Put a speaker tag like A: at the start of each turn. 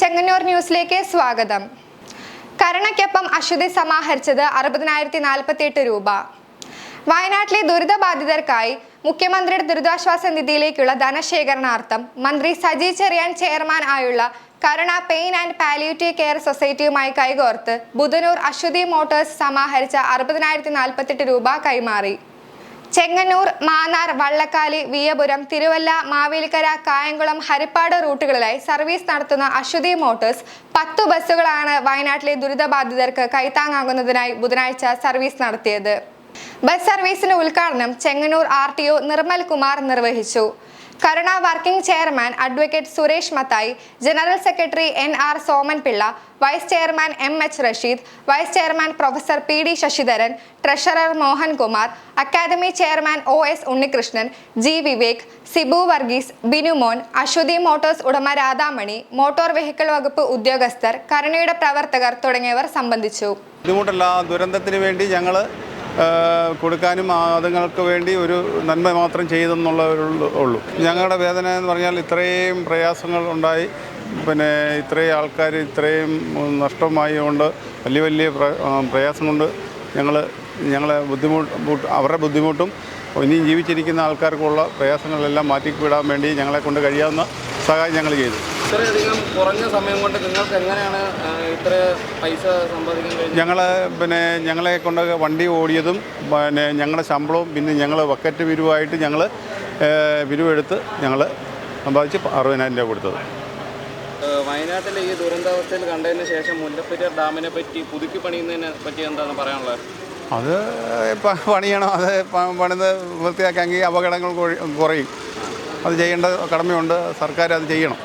A: ചെങ്ങന്നൂർ ന്യൂസിലേക്ക് സ്വാഗതം. കരുണയ്ക്കൊപ്പം അശ്വതി സമാഹരിച്ചത് അറുപതിനായിരത്തി നാൽപ്പത്തി എട്ട് രൂപ. വയനാട്ടിലെ ദുരിതബാധിതർക്കായി മുഖ്യമന്ത്രിയുടെ ദുരിതാശ്വാസ നിധിയിലേക്കുള്ള ധനശേഖരണാർത്ഥം മന്ത്രി സജി ചെറിയാൻ ചെയർമാൻ ആയുള്ള Karuna pain and palliative care സൊസൈറ്റിയുമായി കൈകോർത്ത് ബുധനൂർ അശ്വതി മോട്ടോഴ്സ് സമാഹരിച്ച അറുപതിനായിരത്തി നാൽപ്പത്തെട്ട് രൂപ കൈമാറി. ചെങ്ങന്നൂർ മാന്നാർ വള്ളക്കാലി വിയപുരം തിരുവല്ല മാവേലിക്കര കായംകുളം ഹരിപ്പാട് റൂട്ടുകളിലായി സർവീസ് നടത്തുന്ന അശ്വതി മോട്ടോഴ്സ് പത്തു ബസ്സുകളാണ് വയനാട്ടിലെ ദുരിതബാധിതർക്ക് കൈത്താങ്ങാകുന്നതിനായി ബുധനാഴ്ച സർവീസ് നടത്തിയത്. ബസ് സർവീസിന്റെ ഉദ്ഘാടനം Chengannur R T O Nirmal Kumar നിർവഹിച്ചു. Karuna working chairman advocate Suresh Mathai general secretary N R Soman Pillai vice chairman M H Rasheed vice chairman professor P D Sasidharan treasurer Mohankumar academy chairman O S Unnikrishnan G Vivek Sibu Varghese Binumon Aswathy motors ഉടമ Radhamani motor vehicle വകുപ്പ് ഉദ്യോഗസ്ഥർ കരുണയുടെ പ്രവർത്തകർ തുടങ്ങിയവർ സംബന്ധിച്ചു.
B: ബുദ്ധിമുട്ടല്ല ദുരന്തത്തിന് വേണ്ടി ഞങ്ങൾ കൊടുക്കാനും അതുങ്ങൾക്ക് വേണ്ടി ഒരു നന്മ മാത്രം ചെയ്തെന്നുള്ള ഉള്ളൂ. ഞങ്ങളുടെ വേദന എന്ന് പറഞ്ഞാൽ ഇത്രയും പ്രയാസങ്ങൾ ഉണ്ടായി. പിന്നെ ഇത്രയും ആൾക്കാർ ഇത്രയും നഷ്ടമായതുകൊണ്ട് വലിയ വലിയ പ്രയാസം കൊണ്ട് ഞങ്ങൾ ഞങ്ങളെ ബുദ്ധിമുട്ട് അവരുടെ ബുദ്ധിമുട്ടും ഇനിയും ജീവിച്ചിരിക്കുന്ന ആൾക്കാർക്കുള്ള പ്രയാസങ്ങളെല്ലാം മാറ്റിവിടാൻ വേണ്ടി ഞങ്ങളെ കൊണ്ട് കഴിയാവുന്ന സഹായം ഞങ്ങൾ ചെയ്തു.
C: ഇത്രയധികം കുറഞ്ഞ സമയം കൊണ്ട് നിങ്ങൾക്ക് എങ്ങനെയാണ് ഇത്ര പൈസ സമ്പാദിക്കാൻ
B: ഞങ്ങൾ പിന്നെ ഞങ്ങളെ കൊണ്ട് വണ്ടി ഓടിയതും പിന്നെ ഞങ്ങളുടെ ശമ്പളവും പിന്നെ ഞങ്ങൾ വക്കറ്റ് പിരിവായിട്ട് ഞങ്ങൾ പിരിവെടുത്ത് ഞങ്ങൾ സമ്പാദിച്ച് അറുപതിനായിരം രൂപ കൊടുത്തത്.
C: വയനാട്ടിലെ ഈ ദുരന്താവസ്ഥയിൽ കണ്ടതിന് ശേഷം മുല്ലപ്പെരിയാർ ഡാമിനെ പറ്റി പുതുക്കി പണിയുന്നതിനെ പറ്റി എന്താണ് പറയാനുള്ളത്?
B: അത് ഇപ്പം പണിയണം. അത് പണിത് വൃത്തിയാക്കാമെങ്കിൽ അപകടങ്ങൾ കുറയും. അത് ചെയ്യേണ്ട കടമയുണ്ട്. സർക്കാർ അത് ചെയ്യണം.